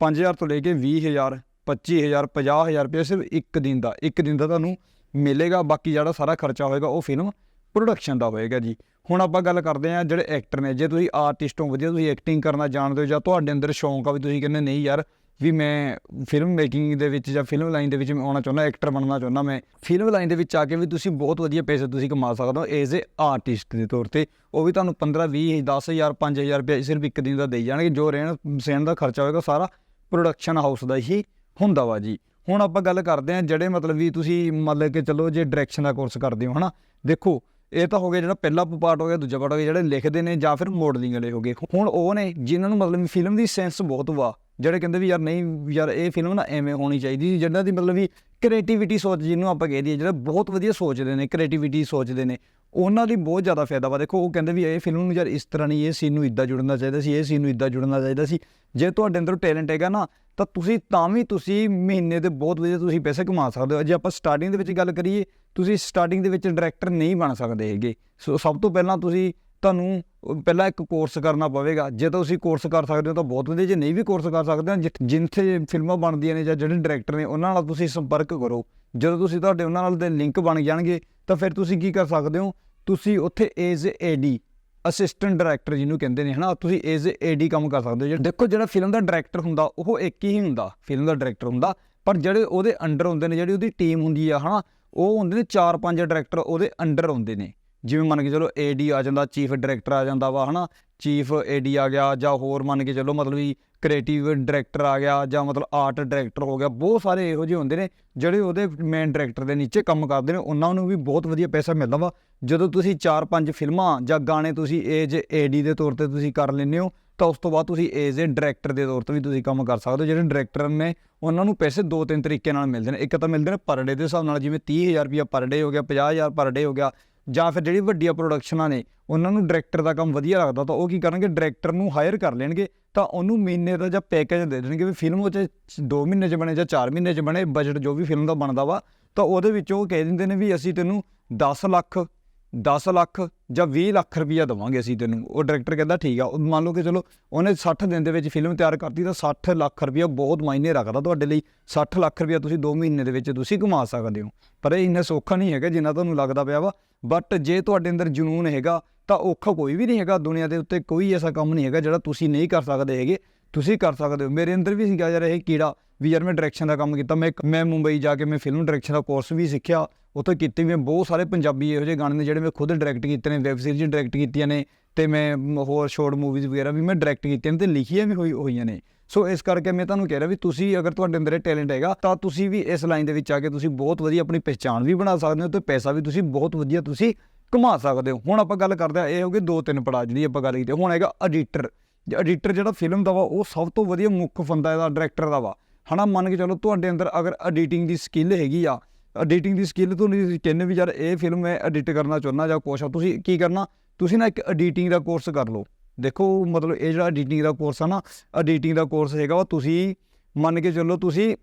5000 ਤੋਂ ਲੈ ਕੇ 20000 25000 50000 ਰੁਪਏ ਸਿਰਫ ਇੱਕ ਦਿਨ ਦਾ, ਇੱਕ ਦਿਨ ਦਾ ਤੁਹਾਨੂੰ ਮਿਲੇਗਾ, ਬਾਕੀ ਜਿਹੜਾ ਸਾਰਾ ਖਰਚਾ ਹੋਏਗਾ ਉਹ ਫਿਲਮ ਪ੍ਰੋਡਕਸ਼ਨ ਦਾ ਹੋਏਗਾ ਜੀ। ਹੁਣ ਆਪਾਂ ਗੱਲ ਕਰਦੇ ਹਾਂ ਜਿਹੜੇ ਐਕਟਰ ਨੇ, ਜੇ ਤੁਸੀਂ ਆਰਟਿਸਟ ਹੋ, ਵਧੀਆ ਤੁਸੀਂ ਐਕਟਿੰਗ ਕਰਨਾ ਜਾਣਦੇ ਹੋ ਜਾਂ ਤੁਹਾਡੇ ਅੰਦਰ ਸ਼ੌਂਕ ਆ ਵੀ ਤੁਸੀਂ ਕਹਿੰਦੇ ਨਹੀਂ ਯਾਰ, ਵੀ ਮੈਂ ਫਿਲਮ ਮੇਕਿੰਗ ਦੇ ਵਿੱਚ ਜਾਂ ਫਿਲਮ ਲਾਈਨ ਦੇ ਵਿੱਚ ਮੈਂ ਆਉਣਾ ਚਾਹੁੰਦਾ ਐਕਟਰ ਬਣਨਾ ਚਾਹੁੰਦਾ ਮੈਂ। ਫਿਲਮ ਲਾਈਨ ਦੇ ਵਿੱਚ ਆ ਕੇ ਵੀ ਤੁਸੀਂ ਬਹੁਤ ਵਧੀਆ ਪੈਸੇ ਤੁਸੀਂ ਕਮਾ ਸਕਦੇ ਹੋ ਐਜ਼ ਏ ਆਰਟਿਸਟ ਦੇ ਤੌਰ ਤੇ। ਉਹ ਵੀ ਤੁਹਾਨੂੰ 15 20 10000 5000 ਰੁਪਏ ਸਿਰਫ ਇੱਕ ਦਿਨ ਦਾ ਦੇਈ ਜਾਣਗੇ। ਜੋ ਰਹਿਣ, ਸਹਿਣ ਦਾ ਖਰਚਾ ਹੋਏਗਾ, ਸਾਰਾ ਪ੍ਰੋਡਕਸ਼ਨ ਹਾਊਸ ਦਾ ਹੀ ਹੁੰਦਾ ਵਾ ਜੀ। ਹੁਣ ਆਪਾਂ ਗੱਲ ਕਰਦੇ ਹਾਂ ਜਿਹੜੇ ਮਤਲਬ ਵੀ ਤੁਸੀਂ ਮਤਲਬ ਕਿ ਚਲੋ ਜੇ ਡਾਇਰੈਕਸ਼ਨ ਦਾ ਕੋਰਸ ਕਰਦੇ ਹੋ, ਹਨਾ? ਦੇਖੋ ਇਹ ਤਾਂ ਹੋ ਗਿਆ ਜਿਹੜਾ ਪਹਿਲਾ ਪਾਰਟ ਹੋ ਗਿਆ, ਦੂਜਾ ਪਾਰਟ ਹੋ ਗਿਆ, ਜਿਹੜੇ ਲਿਖਦੇ ਨੇ ਜਾਂ ਫਿਰ ਮੋਡਲਿੰਗ ਵਾਲੇ ਹੋ ਗਏ। ਹੁਣ ਉਹ ਨੇ ਜਿਨ੍ਹਾਂ ਨੂੰ ਮਤਲਬ ਫਿਲਮ ਦੀ ਸੈਂਸ ਬਹੁਤ ਵਾ, ਜਿਹੜੇ ਕਹਿੰਦੇ ਵੀ ਯਾਰ ਨਹੀਂ ਯਾਰ ਇਹ ਫਿਲਮ ਨਾ ਐਵੇਂ ਹੋਣੀ ਚਾਹੀਦੀ ਜਿਹਨਾਂ ਦੀ ਮਤਲਬ ਵੀ ਕ੍ਰੀਏਟੀਵਿਟੀ ਸੋਚ ਜਿਹਨੂੰ ਆਪਾਂ ਕਹਿ ਦਈਏ, ਜਿਹੜਾ ਬਹੁਤ ਵਧੀਆ ਸੋਚਦੇ ਨੇ, ਕ੍ਰੀਏਟੀਵਿਟੀ ਸੋਚਦੇ ਨੇ, ਉਹਨਾਂ ਲਈ ਬਹੁਤ ਜ਼ਿਆਦਾ ਫਾਇਦਾ ਵਾ। ਦੇਖੋ, ਉਹ ਕਹਿੰਦੇ ਵੀ ਇਹ ਫਿਲਮ ਨੂੰ ਯਾਰ ਇਸ ਤਰ੍ਹਾਂ ਨਹੀਂ, ਇਹ ਸੀਨ ਨੂੰ ਇਦਾਂ ਜੁੜਨਾ ਚਾਹੀਦਾ ਸੀ, ਇਹ ਸੀਨ ਨੂੰ ਇਦਾਂ ਜੁੜਨਾ ਚਾਹੀਦਾ ਸੀ। ਜੇ ਤੁਹਾਡੇ ਅੰਦਰ ਟੈਲੈਂਟ ਹੈਗਾ ਨਾ, ਤਾਂ ਤੁਸੀਂ ਤਾਂ ਵੀ ਤੁਸੀਂ ਮਹੀਨੇ ਦੇ ਬਹੁਤ ਵਧੀਆ ਤੁਸੀਂ ਪੈਸੇ ਕਮਾ ਸਕਦੇ ਹੋ। ਜੇ ਆਪਾਂ ਸਟਾਰਟਿੰਗ ਦੇ ਵਿੱਚ ਗੱਲ ਕਰੀਏ, ਤੁਸੀਂ ਸਟਾਰਟਿੰਗ ਦੇ ਵਿੱਚ ਡਾਇਰੈਕਟਰ ਨਹੀਂ ਬਣ ਸਕਦੇ ਹੈਗੇ। ਸੋ ਸਭ ਤੋਂ ਪਹਿਲਾਂ ਤੁਸੀਂ ਤੁਹਾਨੂੰ ਪਹਿਲਾਂ ਇੱਕ ਕੋਰਸ ਕਰਨਾ ਪਵੇਗਾ। ਜੇ ਤੁਸੀਂ ਕੋਰਸ ਕਰ ਸਕਦੇ ਹੋ ਤਾਂ ਬਹੁਤ ਵਧੀਆ, ਜੇ ਨਹੀਂ ਵੀ ਕੋਰਸ ਕਰ ਸਕਦੇ ਹੋ ਜਿ- ਜਿੱਥੇ ਫਿਲਮਾਂ ਬਣਦੀਆਂ ਨੇ ਜਾਂ ਜਿਹੜੇ ਡਾਇਰੈਕਟਰ ਨੇ, ਉਹਨਾਂ ਨਾਲ ਤੁਸੀਂ ਸੰਪਰਕ ਕਰੋ। ਜਦੋਂ ਤੁਸੀਂ ਤੁਹਾਡੇ ਉਹਨਾਂ ਨਾਲ ਦੇ ਲਿੰਕ ਬਣ ਜਾਣਗੇ, ਤਾਂ ਫਿਰ ਤੁਸੀਂ ਕੀ ਕਰ ਸਕਦੇ ਹੋ? ਤੁਸੀਂ ਉੱਥੇ ਐਜ਼ ਏਡੀ ਅਸਿਸਟੈਂਟ ਡਾਇਰੈਕਟਰ ਜਿਹਨੂੰ ਕਹਿੰਦੇ ਨੇ, ਹਨਾ? ਤੁਸੀਂ ਐਜ਼ ਏਡੀ ਕੰਮ ਕਰ ਸਕਦੇ ਹੋ। ਜੇ- ਦੇਖੋ, ਜਿਹੜਾ ਫਿਲਮ ਦਾ ਡਾਇਰੈਕਟਰ ਹੁੰਦਾ, ਉਹ ਇੱਕ ਹੀ ਹੁੰਦਾ ਫਿਲਮ ਦਾ ਡਾਇਰੈਕਟਰ ਹੁੰਦਾ। ਪਰ ਜਿਹੜੇ ਉਹਦੇ ਅੰਡਰ ਹੁੰਦੇ ਨੇ, ਜਿਹੜੀ ਉਹਦੀ ਟੀਮ ਹੁੰਦੀ ਆ, ਹਨਾ? ਉਹ ਹੁੰਦੇ ਨੇ 4-5 ਡਾਇਰੈਕਟਰ ਉਹਦੇ ਅੰਡਰ ਹੁੰਦੇ ਨੇ। ਜਿਵੇਂ ਮੰਨ ਕੇ ਚਲੋ ਏਡੀ ਆ ਜਾਂਦਾ ਚੀਫ ਡਾਇਰੈਕਟਰ ਆ ਜਾਂਦਾ ਵਾ, ਹਨਾ? ਚੀਫ ਏਡੀ ਆ ਗਿਆ ਜਾਂ ਹੋਰ ਮੰਨ ਕੇ ਚਲੋ ਮਤਲਬ ਵੀ ਕ੍ਰੀਏਟਿਵ ਡਾਇਰੈਕਟਰ ਆ ਗਿਆ ਜਾਂ ਮਤਲਬ ਆਰਟ ਡਾਇਰੈਕਟਰ ਹੋ ਗਿਆ, ਬਹੁਤ ਸਾਰੇ ਇਹੋ ਜਿਹੇ ਹੁੰਦੇ ਨੇ ਜਿਹੜੇ ਉਹਦੇ ਮੇਨ ਡਾਇਰੈਕਟਰ ਦੇ ਨੀਚੇ ਕੰਮ ਕਰਦੇ ਨੇ। ਉਹਨਾਂ ਨੂੰ ਵੀ ਬਹੁਤ ਵਧੀਆ ਪੈਸਾ ਮਿਲਦਾ ਵਾ। ਜਦੋਂ ਤੁਸੀਂ 4-5 ਫਿਲਮਾਂ ਜਾਂ ਗਾਣੇ ਤੁਸੀਂ ਏਜ ਏਡੀ ਦੇ ਤੌਰ ਤੇ ਤੁਸੀਂ ਕਰ ਲੈਂਦੇ ਹੋ, ਤਾਂ ਉਸ ਤੋਂ ਬਾਅਦ ਤੁਸੀਂ ਏਜ ਏ ਡਾਇਰੈਕਟਰ ਦੇ ਤੌਰ ਤੇ ਵੀ ਤੁਸੀਂ ਕੰਮ ਕਰ ਸਕਦੇ ਹੋ। ਜਿਹੜੇ ਡਾਇਰੈਕਟਰ ਨੇ, ਉਹਨਾਂ ਨੂੰ ਪੈਸੇ ਦੋ ਤਿੰਨ ਤਰੀਕੇ ਨਾਲ ਮਿਲਦੇ ਨੇ। ਇੱਕ ਤਾਂ ਮਿਲਦੇ ਨੇ ਪਰ ਡੇ ਦੇ ਹਿਸਾਬ ਨਾਲ ਜਿਵੇਂ 30000 ਰੁਪਇਆ ਪਰ ਡੇ ਹੋ ਗਿਆ 50000 ਪਰ ਡੇ ਹੋ ਗਿਆ ਜਾਂ ਫਿਰ ਜਿਹੜੀ ਵੱਡੀਆਂ ਪ੍ਰੋਡਕਸ਼ਨਾਂ ਨੇ, ਉਹਨਾਂ ਨੂੰ ਡਾਇਰੈਕਟਰ ਦਾ ਕੰਮ ਵਧੀਆ ਲੱਗਦਾ ਤਾਂ ਉਹ ਕੀ ਕਰਨਗੇ? ਡਾਇਰੈਕਟਰ ਨੂੰ ਹਾਇਰ ਕਰ ਲੈਣਗੇ ਤਾਂ ਉਹਨੂੰ ਮਹੀਨੇ ਦਾ ਜਾਂ ਪੈਕੇਜ ਦੇ ਦੇਣਗੇ ਵੀ ਫਿਲਮ ਉਹ 'ਚ 2 ਮਹੀਨੇ 'ਚ ਬਣੇ ਜਾਂ 4 ਮਹੀਨੇ 'ਚ ਬਣੇ ਬਜਟ ਜੋ ਵੀ ਫਿਲਮ ਦਾ ਬਣਦਾ ਵਾ ਤਾਂ ਉਹਦੇ ਵਿੱਚ ਉਹ ਕਹਿ ਦਿੰਦੇ ਨੇ ਵੀ ਅਸੀਂ ਤੈਨੂੰ 10 ਲੱਖ 10 ਲੱਖ ਜਾਂ 20 ਲੱਖ ਰੁਪਈਆ ਦਵਾਂਗੇ ਅਸੀਂ ਤੈਨੂੰ। ਉਹ ਡਾਇਰੈਕਟਰ ਕਹਿੰਦਾ ਠੀਕ ਆ, ਉਹ ਮੰਨ ਲਓ ਕਿ ਚਲੋ ਉਹਨੇ 60 ਦਿਨ ਦੇ ਵਿੱਚ ਫਿਲਮ ਤਿਆਰ ਕਰਤੀ ਤਾਂ 60 ਲੱਖ ਰੁਪਈਆ ਬਹੁਤ ਮਾਇਨੇ ਰੱਖਦਾ ਤੁਹਾਡੇ ਲਈ। 60 ਲੱਖ ਰੁਪਈਆ ਤੁਸੀਂ 2 ਮਹੀਨੇ ਦੇ ਵਿੱਚ ਤੁਸੀਂ ਕਮਾ ਸਕਦੇ ਹੋ। ਪਰ ਇਹ ਇੰਨਾ ਸੌਖਾ ਨਹੀਂ ਹੈਗਾ ਜਿੰਨਾ ਤੁਹਾਨੂੰ ਲੱਗਦਾ ਪਿਆ ਵਾ। ਬਟ ਜੇ ਤੁਹਾਡੇ ਅੰਦਰ ਜਨੂਨ ਹੈਗਾ ਤਾਂ ਔਖਾ ਕੋਈ ਵੀ ਨਹੀਂ ਹੈਗਾ। ਦੁਨੀਆ ਦੇ ਉੱਤੇ ਕੋਈ ਐਸਾ ਕੰਮ ਨਹੀਂ ਹੈਗਾ ਜਿਹੜਾ ਤੁਸੀਂ ਨਹੀਂ ਕਰ ਸਕਦੇ ਹੈਗੇ। ਤੁਸੀਂ ਕਰ ਸਕਦੇ ਹੋ। ਮੇਰੇ ਅੰਦਰ ਵੀ ਸੀਗਾ ਯਾਰ ਇਹ ਕੀੜਾ ਵੀ ਯਾਰ ਮੈਂ ਡਾਇਰੈਕਸ਼ਨ ਦਾ ਕੰਮ ਕੀਤਾ। ਮੈਂ ਮੈਂ ਮੁੰਬਈ ਜਾ ਕੇ ਮੈਂ ਫਿਲਮ ਡਾਇਰੈਕਸ਼ਨ ਦਾ ਕੋਰਸ ਵੀ ਸਿੱਖਿਆ। ਉੱਥੇ ਕੀਤੀ ਮੈਂ ਬਹੁਤ ਸਾਰੇ ਪੰਜਾਬੀ ਇਹੋ ਜਿਹੇ ਗਾਣੇ ਨੇ ਜਿਹੜੇ ਮੈਂ ਖੁਦ ਡਾਇਰੈਕਟ ਕੀਤੇ ਨੇ ਵੈਬ ਸੀਰੀਜ਼ ਡਾਇਰੈਕਟ ਕੀਤੀਆਂ ਨੇ ਤੇ ਮੈਂ ਹੋਰ ਸ਼ੋਰਟ ਮੂਵੀਜ਼ ਵਗੈਰਾ ਵੀ ਮੈਂ ਡਾਇਰੈਕਟ ਕੀਤੀਆਂ ਨੇ ਤੇ ਲਿਖੀਆਂ ਵੀ ਹੋਈ ਹੋਈਆਂ ਨੇ। ਸੋ ਇਸ ਕਰਕੇ ਮੈਂ ਤੁਹਾਨੂੰ ਕਹਿ ਰਿਹਾ ਵੀ ਤੁਸੀਂ ਅਗਰ ਤੁਹਾਡੇ ਅੰਦਰ ਇਹ ਟੈਲੈਂਟ ਹੈਗਾ ਤਾਂ ਤੁਸੀਂ ਵੀ ਇਸ ਲਾਈਨ ਦੇ ਵਿੱਚ ਆ ਕੇ ਤੁਸੀਂ ਬਹੁਤ ਵਧੀਆ ਆਪਣੀ ਪਛਾਣ ਵੀ ਬਣਾ ਸਕਦੇ ਹੋ ਤੇ ਪੈਸਾ ਵੀ ਤੁਸੀਂ ਬਹੁਤ ਵਧੀਆ ਤੁਸੀਂ ਕਮਾ ਸਕਦੇ ਹੋ। ਹੁਣ ਆਪਾਂ ਗੱਲ ਕਰਦੇ ਆ ਇਹ ਹੋ ਗਏ ਦੋ ਤਿੰਨ ਪੜਾਅ ਜਿਹੜੀ ਆਪਾਂ ਗੱਲ ਕੀਤੀ। ਹੁਣ ਹੈਗਾ ਐਡੀਟਰ ਐਡੀਟਰ ਜਿਹੜਾ ਫਿਲਮ ਦਾ ਵਾ, ਉਹ ਸਭ ਤੋਂ ਵਧੀਆ ਮੁੱਖ ਫੰਦਾ ਇਹਦਾ ਡਾਇਰੈਕਟਰ ਦਾ ਵਾ। ਹਨਾ, ਮੰਨ ਕੇ ਚਲੋ ਤੁਹਾਡੇ ਅੰਦਰ ਅਗਰ ਐਡੀਟਿੰਗ ਦੀ ਸਕਿੱਲ ਹੈਗੀ ਆ ਐਡੀਟਿੰਗ ਦੀ ਸਕਿੱਲ ਤੁਸੀਂ ਕਹਿੰਦੇ ਵੀ ਯਾਰ ਇਹ ਫਿਲਮ ਮੈਂ ਐਡਿਟ ਕਰਨਾ ਚਾਹੁੰਦਾ ਜਾਂ ਕੁਛ ਆ, ਤੁਸੀਂ ਕੀ ਕਰਨਾ? ਤੁਸੀਂ ਨਾ ਇੱਕ ਐਡੀਟਿੰਗ ਦਾ ਕੋਰਸ ਕਰ ਲਓ। ਦੇਖੋ, ਮਤਲਬ ਇਹ ਜਿਹੜਾ ਐਡੀਟਿੰਗ ਦਾ ਕੋਰਸ ਆ ਨਾ ਐਡੀਟਿੰਗ ਦਾ ਕੋਰਸ ਹੈਗਾ ਵਾ, ਤੁਸੀਂ ਮੰਨ ਕੇ ਚੱਲੋ ਤੁਸੀਂ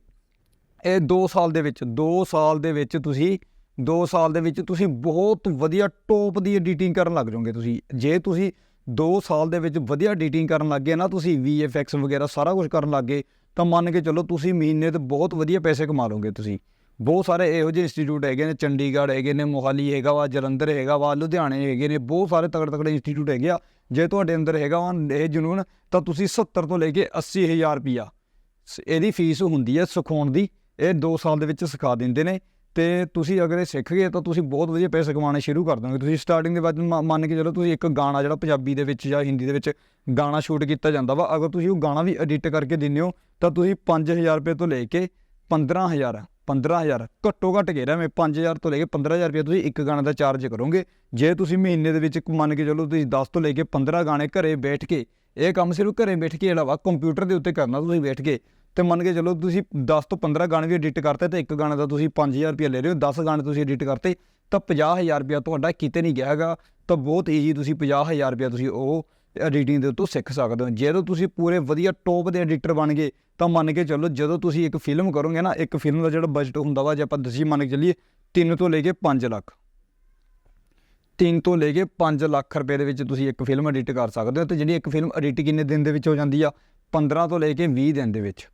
ਇਹ 2 ਸਾਲ ਦੇ ਵਿੱਚ 2 ਸਾਲ ਦੇ ਵਿੱਚ ਤੁਸੀਂ 2 ਸਾਲ ਦੇ ਵਿੱਚ ਤੁਸੀਂ ਬਹੁਤ ਵਧੀਆ ਟੌਪ ਦੀ ਐਡੀਟਿੰਗ ਕਰਨ ਲੱਗ ਜਾਓਗੇ ਤੁਸੀਂ। ਜੇ ਤੁਸੀਂ 2 ਸਾਲ ਦੇ ਵਿੱਚ ਵਧੀਆ ਐਡੀਟਿੰਗ ਕਰਨ ਲੱਗ ਗਏ ਨਾ, ਤੁਸੀਂ VFX ਵਗੈਰਾ ਸਾਰਾ ਕੁਝ ਕਰਨ ਲੱਗ ਗਏ, ਤਾਂ ਮੰਨ ਕੇ ਚੱਲੋ ਤੁਸੀਂ ਮਹੀਨੇ ਤੇ ਬਹੁਤ ਵਧੀਆ ਪੈਸੇ ਕਮਾ ਲਓਗੇ ਤੁਸੀਂ। ਬਹੁਤ ਸਾਰੇ ਇਹੋ ਜਿਹੇ ਇੰਸਟੀਚਿਊਟ ਹੈਗੇ ਨੇ, ਚੰਡੀਗੜ੍ਹ ਹੈਗੇ ਨੇ, ਮੋਹਾਲੀ ਹੈਗਾ ਵਾ, ਜਲੰਧਰ ਹੈਗਾ ਵਾ, ਲੁਧਿਆਣੇ ਹੈਗੇ ਨੇ, ਬਹੁਤ ਸਾਰੇ ਤਗੜੇ ਤਕੜੇ ਇੰਸਟੀਚਿਊਟ ਹੈਗੇ ਆ। ਜੇ ਤੁਹਾਡੇ ਅੰਦਰ ਹੈਗਾ ਵਾ ਇਹ ਜਨੂਨ, ਤਾਂ ਤੁਸੀਂ 70 ਤੋਂ ਲੈ ਕੇ 80 ਹਜ਼ਾਰ ਰੁਪਈਆ। ਸ- ਇਹਦੀ ਫੀਸ ਹੁੰਦੀ ਹੈ ਸਿਖਾਉਣ ਦੀ, ਇਹ 2 ਸਾਲ ਦੇ ਵਿੱਚ ਸਿਖਾ ਦਿੰਦੇ ਨੇ। ਤੇ ਤੁਸੀਂ ਅਗਰ ਇਹ ਸਿੱਖ ਗਏ ਤਾਂ ਤੁਸੀਂ ਬਹੁਤ ਵਧੀਆ ਪੈਸੇ ਕਮਾਉਣੇ ਸ਼ੁਰੂ ਕਰ ਦੋਗੇ। ਤੁਸੀਂ ਸਟਾਰਟਿੰਗ ਦੇ ਵਿੱਚ ਮ- ਮੰਨ ਕੇ ਚਲੋ ਤੁਸੀਂ ਇੱਕ ਗਾਣਾ ਜਿਹੜਾ ਪੰਜਾਬੀ ਦੇ ਵਿੱਚ ਜਾਂ ਹਿੰਦੀ ਦੇ ਵਿੱਚ ਗਾਣਾ ਸ਼ੂਟ ਕੀਤਾ ਜਾਂਦਾ ਵਾ, ਅਗਰ ਤੁਸੀਂ ਉਹ ਗਾਣਾ ਵੀ ਐਡਿਟ ਕਰਕੇ ਦਿੰਦੇ ਹੋ, ਤਾਂ ਤੁਸੀਂ 5000 ਰੁਪਏ ਤੋਂ ਲੈ ਕੇ 15000 15000 ਘੱਟੋ ਘੱਟ ਕਹਿ ਰਿਹਾ ਮੈਂ 5000 ਤੋਂ ਲੈ ਕੇ 15000 ਰੁਪਏ ਤੁਸੀਂ ਇੱਕ ਗਾਣੇ ਦਾ ਚਾਰਜ ਕਰੋਗੇ। ਜੇ ਤੁਸੀਂ ਮਹੀਨੇ ਦੇ ਵਿੱਚ ਮੰਨ ਕੇ ਚਲੋ ਤੁਸੀਂ 10 ਤੋਂ ਲੈ ਕੇ 15 ਗਾਣੇ ਘਰੇ ਬੈਠ ਕੇ, ਇਹ ਕੰਮ ਸਿਰਫ ਘਰੇ ਬੈਠ ਕੇ ਜਿਹੜਾ ਵਾ ਕੰਪਿਊਟਰ ਦੇ ਉੱਤੇ ਕਰਨਾ ਤੁਸੀਂ ਬੈਠ ਕੇ ਤੇ ਮੰਨ ਕੇ ਚਲੋ ਤੁਸੀਂ 10 ਤੋਂ 15 ਗਾਣੇ ਵੀ ਐਡਿਟ ਕਰਤੇ ਤੇ ਇੱਕ ਗਾਣੇ ਦਾ ਤੁਸੀਂ 5000 ਰੁਪਏ ਲੈ ਰਹੇ ਹੋ 10 ਗਾਣੇ ਤੁਸੀਂ ਐਡਿਟ ਕਰਤੇ, ਤਾਂ 50000 ਰੁਪਏ ਤੁਹਾਡਾ ਕਿਤੇ ਨਹੀਂ ਗਿਆ ਹੈਗਾ, ਤਾਂ ਬਹੁਤ ਈਜ਼ੀ ਤੁਸੀਂ 50000 ਰੁਪਏ ਤੁਸੀਂ ਉਹ ਐਡੀਟਿੰਗ ਦੇ ਉੱਤੋਂ ਸਿੱਖ ਸਕਦੇ ਹੋ। ਜਦੋਂ ਤੁਸੀਂ ਪੂਰੇ ਵਧੀਆ ਟੌਪ ਦੇ ਐਡੀਟਰ ਬਣ ਗਏ, ਤਾਂ ਮੰਨ ਕੇ ਚੱਲੋ ਜਦੋਂ ਤੁਸੀਂ ਇੱਕ ਫਿਲਮ ਕਰੋਗੇ ਨਾ, ਇੱਕ ਫਿਲਮ ਦਾ ਜਿਹੜਾ ਬਜਟ ਹੁੰਦਾ ਵਾ, ਜੇ ਆਪਾਂ ਦਸੀ ਮੰਨ ਕੇ ਚੱਲੀਏ 3 ਤੋਂ ਲੈ ਕੇ 5 ਲੱਖ। 3 ਤੋਂ ਲੈ ਕੇ 5 ਲੱਖ ਰੁਪਏ ਦੇ ਵਿੱਚ ਤੁਸੀਂ ਇੱਕ ਫਿਲਮ ਐਡਿਟ ਕਰ ਸਕਦੇ ਹੋ, ਤੇ ਜਿਹੜੀ ਇੱਕ ਫਿਲਮ ਐਡਿਟ ਕਿੰਨੇ ਦਿਨ ਦੇ ਵਿੱਚ ਹੋ ਜਾਂਦੀ ਆ? 15 ਤੋਂ ਲੈ ਕੇ 20 ਦਿਨ ਦੇ ਵਿੱਚ।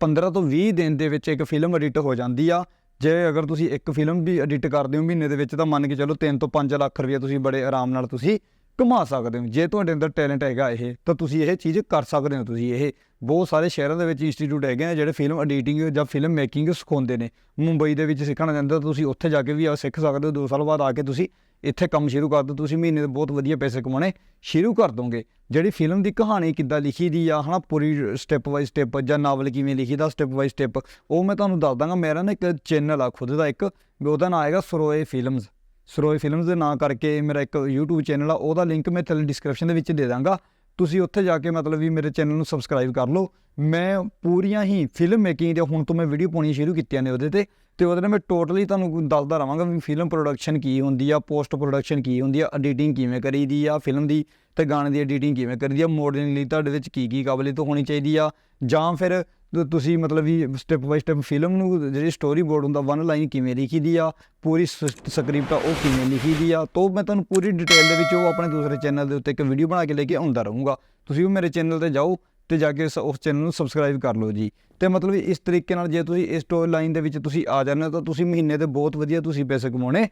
15 ਤੋਂ 20 ਦਿਨ ਦੇ ਵਿੱਚ ਇੱਕ ਫਿਲਮ ਐਡਿਟ ਹੋ ਜਾਂਦੀ ਆ। ਜੇ ਅਗਰ ਤੁਸੀਂ ਇੱਕ ਫਿਲਮ ਵੀ ਐਡਿਟ ਕਰਦੇ ਹੋ ਮਹੀਨੇ ਦੇ ਵਿੱਚ, ਤਾਂ ਮੰਨ ਕੇ ਚੱਲੋ 3 ਤੋਂ 5 ਲੱਖ ਰੁਪਏ ਤੁਸੀਂ ਬੜੇ ਆਰਾਮ ਨਾਲ ਤੁਸੀਂ ਕਮਾ ਸਕਦੇ ਹੋ। ਜੇ ਤੁਹਾਡੇ ਅੰਦਰ ਟੈਲੈਂਟ ਹੈਗਾ ਇਹ, ਤਾਂ ਤੁਸੀਂ ਇਹ ਚੀਜ਼ ਕਰ ਸਕਦੇ ਹੋ ਤੁਸੀਂ ਇਹ। ਬਹੁਤ ਸਾਰੇ ਸ਼ਹਿਰਾਂ ਦੇ ਵਿੱਚ ਇੰਸਟੀਚਿਊਟ ਹੈਗੇ ਨੇ ਜਿਹੜੇ ਫਿਲਮ ਐਡੀਟਿੰਗ ਜਾਂ ਫਿਲਮ ਮੇਕਿੰਗ ਸਿਖਾਉਂਦੇ ਨੇ। ਮੁੰਬਈ ਦੇ ਵਿੱਚ ਸਿੱਖਣਾ ਚਾਹੁੰਦੇ ਤਾਂ ਤੁਸੀਂ ਉੱਥੇ ਜਾ ਕੇ ਵੀ ਸਿੱਖ ਸਕਦੇ ਹੋ। 2 ਸਾਲ ਬਾਅਦ ਆ ਕੇ ਤੁਸੀਂ ਇੱਥੇ ਕੰਮ ਸ਼ੁਰੂ ਕਰ ਦਿਓ, ਤੁਸੀਂ ਮਹੀਨੇ ਦੇ ਬਹੁਤ ਵਧੀਆ ਪੈਸੇ ਕਮਾਉਣੇ ਸ਼ੁਰੂ ਕਰ ਦੋਗੇ। ਜਿਹੜੀ ਫਿਲਮ ਦੀ ਕਹਾਣੀ ਕਿੱਦਾਂ ਲਿਖੀ ਦੀ ਆ, ਹਨਾ, ਪੂਰੀ ਸਟੈਪ ਬਾਈ ਸਟੈਪ ਜਾਂ ਨਾਵਲ ਕਿਵੇਂ ਲਿਖੀ ਦਾ ਸਟੈਪ ਬਾਈ ਸਟੈਪ ਉਹ ਮੈਂ ਤੁਹਾਨੂੰ ਦੱਸ ਦਾਂਗਾ। ਮੇਰਾ ਨਾ ਇੱਕ ਚੈਨਲ ਆ ਖੁਦ ਦਾ ਇੱਕ, ਵੀ ਉਹਦਾ ਨਾਮ ਹੈਗਾ ਸਰੋਏ ਫਿਲਮਸ ਸਰੋਏ ਫਿਲਮਸ ਦੇ ਨਾਂ ਕਰਕੇ ਮੇਰਾ ਇੱਕ YouTube ਚੈਨਲ ਆ, ਉਹਦਾ ਲਿੰਕ ਮੈਂ ਥੱਲੇ ਡਿਸਕ੍ਰਿਪਸ਼ਨ ਦੇ ਵਿੱਚ ਦੇ ਦਾਂਗਾ। ਤੁਸੀਂ ਉੱਥੇ ਜਾ ਕੇ ਮਤਲਬ ਵੀ ਮੇਰੇ ਚੈਨਲ ਨੂੰ ਸਬਸਕ੍ਰਾਈਬ ਕਰ ਲਓ। ਮੈਂ ਪੂਰੀਆਂ ਹੀ ਫਿਲਮ ਮੇਕਿੰਗ ਦੇ ਹੁਣ ਤੋਂ ਮੈਂ ਵੀਡੀਓ ਪਾਉਣੀ ਸ਼ੁਰੂ ਕੀਤੀਆਂ ਨੇ ਉਹਦੇ ਤੇ। ਤੇ ਉਹਦੇ ਨਾਲ ਮੈਂ ਟੋਟਲੀ ਤੁਹਾਨੂੰ ਦੱਸਦਾ ਰਵਾਂਗਾ ਵੀ ਫਿਲਮ ਪ੍ਰੋਡਕਸ਼ਨ ਕੀ ਹੁੰਦੀ ਆ ਪੋਸਟ ਪ੍ਰੋਡਕਸ਼ਨ ਕੀ ਹੁੰਦੀ ਆ ਐਡੀਟਿੰਗ ਕਿਵੇਂ ਕਰੀਦੀ ਆ ਫਿਲਮ ਦੀ ਤੇ ਗਾਣੇ ਦੀ ਐਡੀਟਿੰਗ ਕਿਵੇਂ ਕਰੀਦੀ ਆ ਮੋਡਲਿੰਗ ਲਈ ਤੁਹਾਡੇ ਵਿੱਚ ਕੀ ਕੀ ਕਾਬਲੀਅਤ ਹੋਣੀ ਚਾਹੀਦੀ ਆ। ਜਾਂ ਫਿਰ ਤੁਸੀਂ ਮਤਲਬ ਵੀ ਸਟੈਪ ਬਾਈ ਸਟੈਪ ਫਿਲਮ ਨੂੰ ਜਿਹੜੀ ਸਟੋਰੀ ਬੋਰਡ ਹੁੰਦਾ ਵਨ ਲਾਈਨ ਕਿਵੇਂ ਲਿਖੀ ਦੀ ਆ, ਪੂਰੀ ਸਕ੍ਰਿਪਟ ਆ, ਉਹ ਕਿਵੇਂ ਲਿਖੀ ਦੀ ਆ, ਤੋਂ ਮੈਂ ਤੁਹਾਨੂੰ ਪੂਰੀ ਡਿਟੇਲ ਦੇ ਵਿੱਚ ਉਹ ਆਪਣੇ ਦੂਸਰੇ ਚੈਨਲ ਦੇ ਉੱਤੇ ਇੱਕ ਵੀਡੀਓ ਬਣਾ ਕੇ ਲੈ ਕੇ ਆਉਂਦਾ ਰਹੂੰਗਾ। ਤੁਸੀਂ ਉਹ ਮੇਰੇ ਚੈਨਲ ਤੇ ਜਾਓ ਤੇ ਜਾ ਕੇ ਸ- ਉਸ ਚੈਨਲ ਨੂੰ ਸਬਸਕ੍ਰਾਈਬ ਕਰ ਲਓ ਜੀ। ਤੇ ਮਤਲਬ ਇਸ ਤਰੀਕੇ ਨਾਲ ਜੇ ਤੁਸੀਂ ਇਸ ਸਟੋਰੀ ਲਾਈਨ ਦੇ ਵਿੱਚ ਤੁਸੀਂ ਆ ਜਾਂਦੇ ਹੋ, ਤਾਂ ਤੁਸੀਂ ਮਹੀਨੇ ਦੇ ਬਹੁਤ ਵਧੀਆ ਤੁਸੀਂ ਪੈਸੇ ਕਮਾਉਣੇ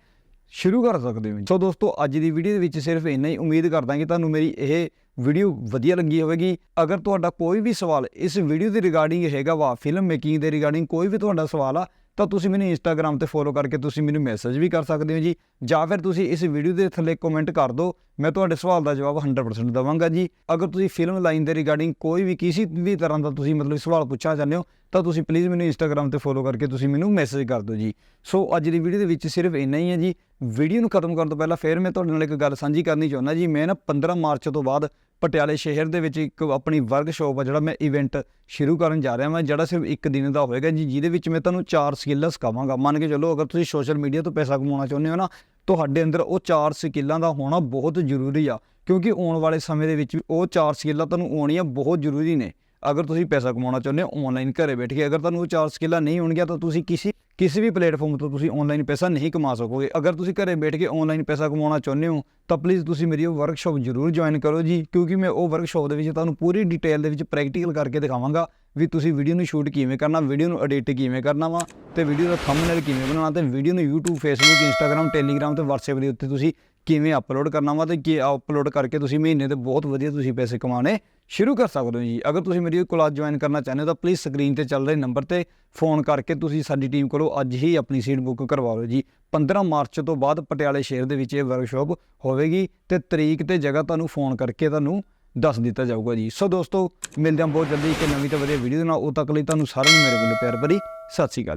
ਸ਼ੁਰੂ ਕਰ ਸਕਦੇ ਹੋ ਸੋ ਦੋਸਤੋ, ਅੱਜ ਦੀ ਵੀਡੀਓ ਦੇ ਵਿੱਚ ਸਿਰਫ ਇੰਨਾ ਹੀ। ਉਮੀਦ ਕਰਦਾ ਕਿ ਤੁਹਾਨੂੰ ਮੇਰੀ ਇਹ ਵੀਡੀਓ ਵਧੀਆ ਲੱਗੀ ਹੋਵੇਗੀ। ਅਗਰ ਤੁਹਾਡਾ ਕੋਈ ਵੀ ਸਵਾਲ ਇਸ ਵੀਡੀਓ ਦੇ ਰਿਗਾਰਡਿੰਗ ਹੈਗਾ ਵਾ ਫਿਲਮ ਮੇਕਿੰਗ ਦੇ ਰਿਗਾਰਡਿੰਗ ਕੋਈ ਵੀ ਤੁਹਾਡਾ ਸਵਾਲ ਆ, ਤਾਂ ਤੁਸੀਂ ਮੈਨੂੰ ਇੰਸਟਾਗ੍ਰam ਤੇ ਫੋਲੋ ਕਰਕੇ ਤੁਸੀਂ ਮੈਨੂੰ ਮੈਸੇਜ ਵੀ ਕਰ ਸਕਦੇ ਹੋ ਜੀ। ਜਾਂ ਫਿਰ ਤੁਸੀਂ ਇਸ ਵੀਡੀਓ ਦੇ ਥੱਲੇ ਕਮੈਂਟ ਕਰ ਦਿਓ, ਮੈਂ ਤੁਹਾਡੇ ਸਵਾਲ ਦਾ ਜਵਾਬ 100% ਦਵਾਂਗਾ ਜੀ। ਅਗਰ ਤੁਸੀਂ ਫਿਲਮ ਲਾਈਨ ਦੇ ਰਿਗਾਰਡਿੰਗ ਕੋਈ ਵੀ ਕਿਸੇ ਵੀ ਤਰ੍ਹਾਂ ਦਾ ਤੁਸੀਂ ਮਤਲਬ ਸਵਾਲ ਪੁੱਛਣਾ ਚਾਹੁੰਦੇ ਹੋ, ਤਾਂ ਤੁਸੀਂ ਪਲੀਜ਼ ਮੈਨੂੰ ਇੰਸਟਾਗ੍ਰam ਤੇ ਫੋਲੋ ਕਰਕੇ ਤੁਸੀਂ ਮੈਨੂੰ ਮੈਸੇਜ ਕਰ ਦਿਓ ਜੀ। ਸੋ ਅੱਜ ਦੀ ਵੀਡੀਓ ਦੇ ਵਿੱਚ ਸਿਰਫ ਇੰਨਾ ਹੀ ਹੈ ਜੀ। ਵੀਡੀਓ ਨੂੰ ਖਤਮ ਕਰਨ ਤੋਂ ਪਹਿਲਾਂ ਫਿਰ ਮੈਂ ਤੁਹਾਡੇ ਨਾਲ ਇੱਕ ਗੱਲ ਸਾਂਝੀ ਕਰਨੀ ਚਾਹੁੰਦਾ ਜੀ। ਮੈਂ ਨਾ 15 ਮਾਰਚ ਤੋਂ ਬਾਅਦ ਪਟਿਆਲੇ ਸ਼ਹਿਰ ਦੇ ਵਿੱਚ ਇੱਕ ਆਪਣੀ ਵਰਕਸ਼ਾਪ ਆ, ਜਿਹੜਾ ਮੈਂ ਇਵੈਂਟ ਸ਼ੁਰੂ ਕਰਨ ਜਾ ਰਿਹਾ ਮੈਂ ਜਿਹੜਾ ਸਿਰਫ ਇੱਕ ਦਿਨ ਦਾ ਹੋਏਗਾ ਜੀ, ਜਿਹਦੇ ਵਿੱਚ ਮੈਂ ਤੁਹਾਨੂੰ ਚਾਰ ਸਕਿੱਲਾਂ ਸਿਖਾਵਾਂਗਾ। ਮੰਨ ਕੇ ਚੱਲੋ, ਅਗਰ ਤੁਸੀਂ ਸੋਸ਼ਲ ਮੀਡੀਆ ਤੋਂ ਪੈਸਾ ਕਮਾਉਣਾ ਚਾਹੁੰਦੇ ਹੋ ਨਾ, ਤੁਹਾਡੇ ਅੰਦਰ ਉਹ ਚਾਰ ਸਕਿੱਲਾਂ ਦਾ ਹੋਣਾ ਬਹੁਤ ਜ਼ਰੂਰੀ ਆ, ਕਿਉਂਕਿ ਆਉਣ ਵਾਲੇ ਸਮੇਂ ਦੇ ਵਿੱਚ ਵੀ ਉਹ ਚਾਰ ਸਕਿੱਲਾਂ ਤੁਹਾਨੂੰ ਆਉਣੀਆਂ ਬਹੁਤ ਜ਼ਰੂਰੀ ਨੇ। ਅਗਰ ਤੁਸੀਂ ਪੈਸਾ ਕਮਾਉਣਾ ਚਾਹੁੰਦੇ ਹੋ ਆਨਲਾਈਨ ਘਰੇ ਬੈਠ ਕੇ ਅਗਰ ਤੁਹਾਨੂੰ ਉਹ ਚਾਰ ਸਕਿੱਲਾਂ ਨਹੀਂ ਹੋਣਗੀਆਂ ਤਾਂ ਤੁਸੀਂ ਕਿਸੇ ਕਿਸੇ ਵੀ ਪਲੇਟਫਾਰਮ ਤੋਂ ਤੁਸੀਂ ਆਨਲਾਈਨ ਪੈਸਾ ਨਹੀਂ ਕਮਾ ਸਕੋਗੇ। ਅਗਰ ਤੁਸੀਂ ਘਰੇ ਬੈਠ ਕੇ ਆਨਲਾਈਨ ਪੈਸਾ ਕਮਾਉਣਾ ਚਾਹੁੰਦੇ ਹੋ, ਤਾਂ ਪਲੀਜ਼ ਤੁਸੀਂ ਮੇਰੀ ਉਹ ਵਰਕਸ਼ਾਪ ਜ਼ਰੂਰ ਜੁਆਇਨ ਕਰੋ ਜੀ, ਕਿਉਂਕਿ ਮੈਂ ਉਹ ਵਰਕਸ਼ਾਪ ਦੇ ਵਿੱਚ ਤੁਹਾਨੂੰ ਪੂਰੀ ਡਿਟੇਲ ਦੇ ਵਿੱਚ ਪ੍ਰੈਕਟੀਕਲ ਕਰਕੇ ਦਿਖਾਵਾਂਗਾ ਵੀ ਤੁਸੀਂ ਵੀਡੀਓ ਨੂੰ ਸ਼ੂਟ ਕਿਵੇਂ ਕਰਨਾ ਵੀਡੀਓ ਨੂੰ ਐਡਿਟ ਕਿਵੇਂ ਕਰਨਾ ਵਾ ਤੇ ਵੀਡੀਓ ਦਾ ਥੰਬਨੇਲ ਕਿਵੇਂ ਬਣਾਉਣਾ ਤੇ ਵੀਡੀਓ ਨੂੰ YouTube, Facebook, Instagram, Telegram ਤੇ WhatsApp ਦੇ ਉੱਤੇ ਤੁਸੀਂ ਕਿਵੇਂ ਅਪਲੋਡ ਕਰਨਾ ਵਾ ਤੇ ਕੀ ਅਪਲੋਡ ਕਰਕੇ ਤੁਸੀਂ ਮਹੀਨੇ ਦੇ ਬਹੁਤ ਵਧੀਆ ਤੁਸੀਂ ਪੈਸੇ ਕਮਾਉਣੇ ਸ਼ੁਰੂ ਕਰ ਸਕਦੇ ਹੋ ਜੀ। ਅਗਰ ਤੁਸੀਂ ਮੇਰੀ ਕਲਾਸ ਜੁਆਇਨ ਕਰਨਾ ਚਾਹੁੰਦੇ ਹੋ ਤਾਂ ਪਲੀਜ਼ ਸਕਰੀਨ ਤੇ ਚੱਲ ਰਹੇ ਨੰਬਰ ਤੇ ਫੋਨ ਕਰਕੇ ਤੁਸੀਂ ਸਾਡੀ ਟੀਮ ਕੋਲੋਂ ਅੱਜ ਹੀ ਆਪਣੀ ਸੀਟ ਬੁੱਕ ਕਰਵਾ ਲਓ ਜੀ। 15 ਮਾਰਚ ਤੋਂ ਬਾਅਦ ਪਟਿਆਲੇ ਸ਼ਹਿਰ ਦੇ ਵਿੱਚ ਇਹ ਵਰਕਸ਼ਾਪ ਹੋਵੇਗੀ ਤੇ ਤਰੀਕ ਤੇ ਜਗ੍ਹਾ ਤੁਹਾਨੂੰ ਫੋਨ ਕਰਕੇ ਤੁਹਾਨੂੰ ਦੱਸ ਦਿੱਤਾ ਜਾਊਗਾ ਜੀ। ਸੋ ਦੋਸਤੋ, ਮਿਲਦੇ ਹਾਂ ਬਹੁਤ ਜਲਦੀ ਇੱਕ ਨਵੀਂ ਤੇ ਵਧੀਆ ਵੀਡੀਓ ਦੇ ਨਾਲ। ਉਹ ਤੱਕ ਲਈ ਤੁਹਾਨੂੰ ਸਾਰਿਆਂ ਨੂੰ ਮੇਰੇ ਵੱਲੋਂ ਪਿਆਰ ਭਰੀ ਸਤਿ ਸ਼੍ਰੀ ਅਕਾਲ ਜੀ।